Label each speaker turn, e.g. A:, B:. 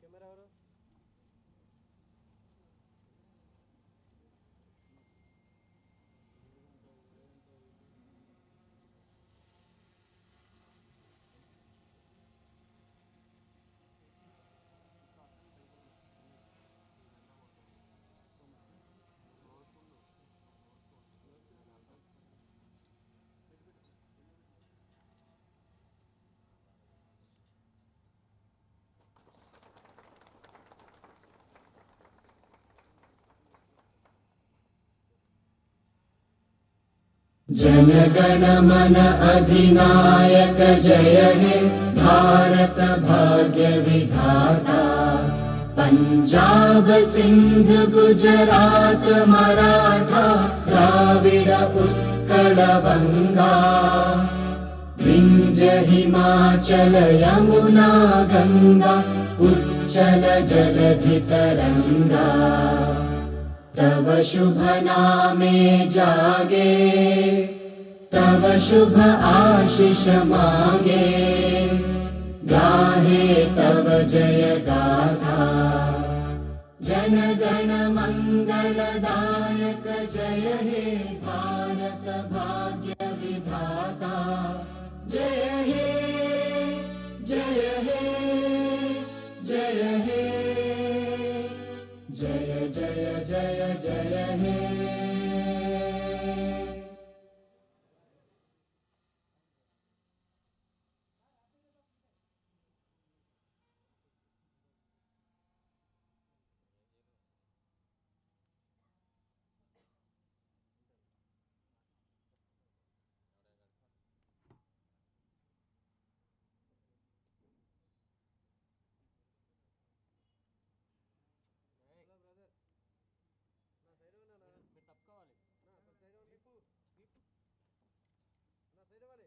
A: ¿Qué
B: cámara, bro? मन अधिनायक जय हे भारत भाग्य विधाता। पञ्जाब सिन्ध गुजरात मराठा द्राविड उत्कल बङ्गा विन्ध्य हिमाचल यमुना गङ्गा उच्चल जलधि तरङ्गा तव शुभ नामे जागे तव शुभ आशिष मागे। गाहे तव जय गाथा जन गण मङ्गलदायक जय हे भारत भाग्य जय जय जय जय हे pero vale.